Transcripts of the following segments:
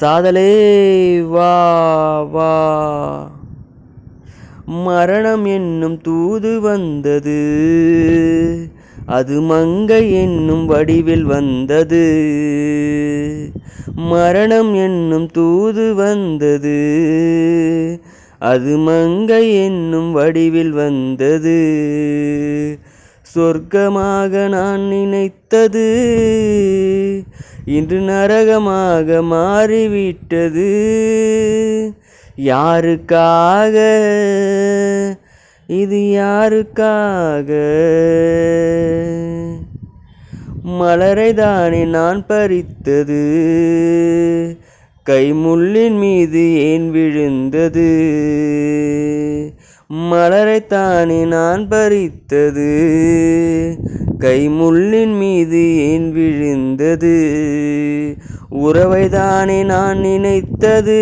சாதலே வா வா. மரணம் என்னும் தூது வந்தது. அது மங்கை என்னும் வடிவில் வந்தது. மரணம் என்னும் தூது வந்தது. அது மங்கை என்னும் வடிவில் வந்தது. சொர்க்கமாக நான் நினைத்தது. இன்று நரகமாக மாறிவிட்டது. யாருக்காக? இது யாருக்காக? மலரை தானே நான் பறித்தது. கைமுள்ளின் மீது ஏன் விழுந்தது? மலரைத்தானே நான் பறித்தது. கை முள்ளின் மீது ஏன் விழுந்தது? உறவைதானே நான் நினைத்தது.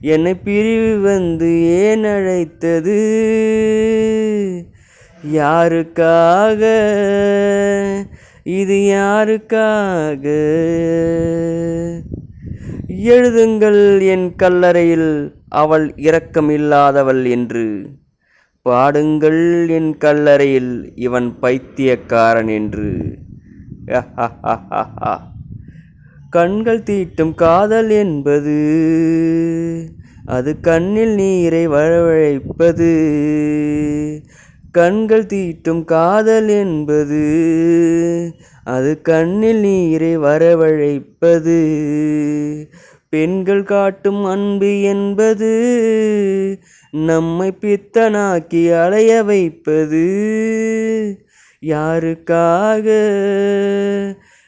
என்னை பிரிவு வந்து ஏன் அழைத்தது? யாருக்காக? இது யாருக்காக? எழுதுங்கள் என் கல்லறையில் அவள் இரக்கமில்லாதவள் என்று. பாடுங்கள் என் கல்லறையில் இவன் பைத்தியக்காரன் என்று. கண்கள் தீட்டும் காதல் என்பது அது கண்ணில் நீரை வரவழைப்பது. கண்கள் தீட்டும் காதல் என்பது அது கண்ணில் நீரை வரவழைப்பது. பெண்கள் காட்டும் அன்பு என்பது நம்மை பித்தனாக்கி அலைய வைப்பது. யாருக்காக?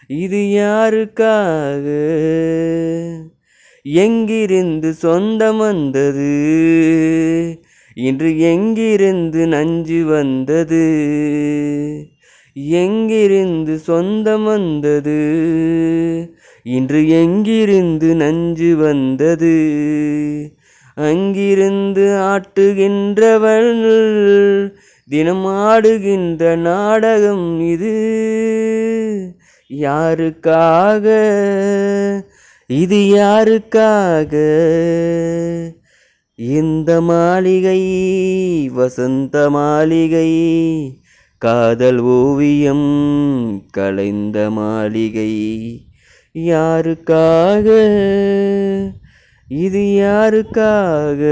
இது யாருக்காக? எங்கிருந்து சொந்தம் வந்தது? இன்று எங்கிருந்து நஞ்சு வந்தது? எங்கிருந்து சொந்தம் வந்தது? இன்று எங்கிருந்து நஞ்சு வந்தது? அங்கிருந்து ஆட்டுகின்றவள் தினம் ஆடுகின்ற நாடகம் இது. யாருக்காக? இது யாருக்காக? இந்த மாளிகை வசந்த மாளிகை காதல் ஓவியம் கலைந்த மாளிகை. யாருக்காக? இது யாருக்காக?